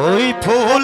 ওই ফুল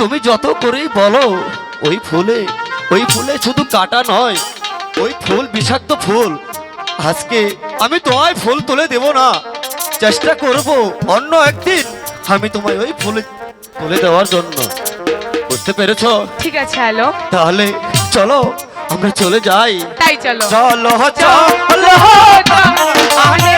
তুমি যত করেই বলো ওই ফুলে ওই ফুলে শুধু কাটা নয় ওই ফুল বিষাক্ত ফুল। আজকে আমি তোমায় ফুল তুলে দেব না চেষ্টা করব অন্য একদিন আমি তোমায় ওই ফুলে তুলে দেওয়ার জন্য। বুঝতে পেরেছ? ঠিক আছে আলোক তাহলে চলো আমরা চলে যাই। তাই চলো। চলো চলো আনে